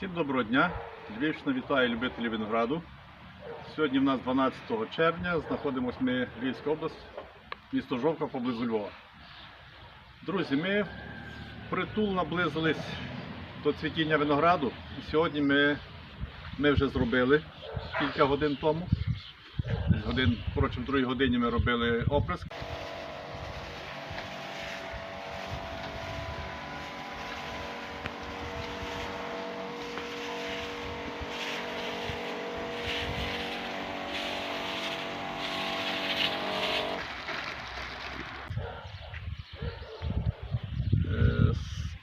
Всім доброго дня! Львівщина вітає любителів винограду. Сьогодні в нас 12 червня, знаходимося ми Львівська область, місто Жовка поблизу Львова. Друзі, ми притул наблизились до цвітіння винограду. Сьогодні ми, ми вже зробили кілька годин тому. Годин, коротше, в другій годині ми робили оприск.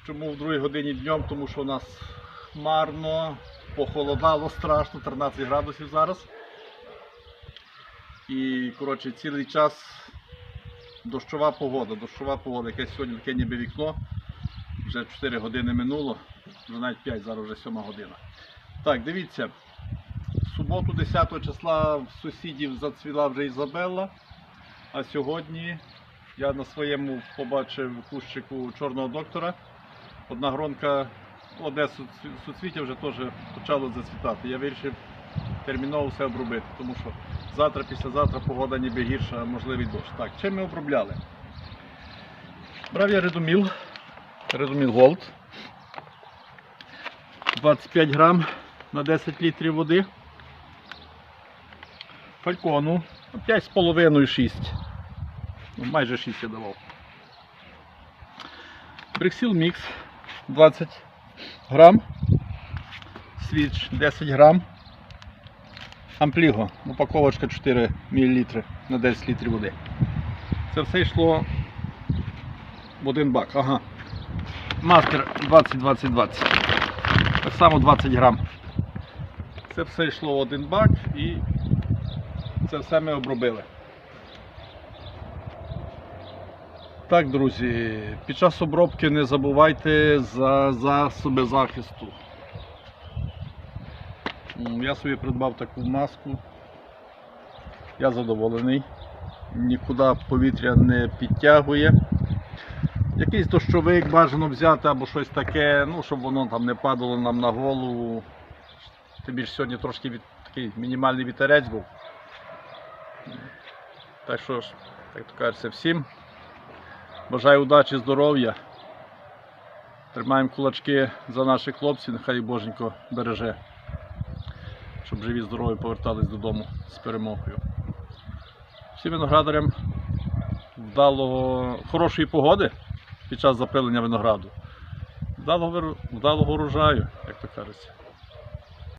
Чому в другій годині днем? Тому що у нас хмарно, похолодало страшно, 13 градусів зараз. І коротше, цілий час дощова погода, дощова погода, якесь сьогодні таке ніби вікно. Вже 4 години минуло, вже навіть 5, зараз вже 7 година. Так, дивіться, в суботу 10 числа в сусідів зацвіла вже Ізабелла, а сьогодні я на своєму побачив кущику чорного доктора. Одна гронка Одесу суцвіття вже теж почало зацвітати. Я вирішив терміново все обробити, тому що завтра, післязавтра погода ніби гірша, можливий дощ. Так, чим ми обробляли? Брав я редоміл, редоміл Голд. 25 грам на 10 літрів води. Фалькону 5,5-6. Ну, майже 6 я давав. Брексіл Мікс 20 грам. Свіч 10 грам. Ампліго, упаковочка 4 мл на 10 літрів води. Це все йшло в один бак. Ага. Мастер 20-20-20. Так само 20 грам. Це все йшло в один бак і це все ми обробили. Так, друзі, під час обробки не забувайте за засоби захисту. Я собі придбав таку маску. Я задоволений. Нікуди повітря не підтягує. Якийсь дощовик бажано взяти або щось таке, ну, щоб воно там не падало нам на голову. Тим більше сьогодні трошки від, такий мінімальний вітерець був. Так що ж, як то кажеться, всім. Бажаю удачі, здоров'я. Тримаємо кулачки за наших хлопців, нехай Боженько береже, щоб живі здорові повертались додому з перемогою. Всім виноградарям вдалого, хорошої погоди під час запилення винограду. Вдалого, вдалого урожаю, як то кажеться.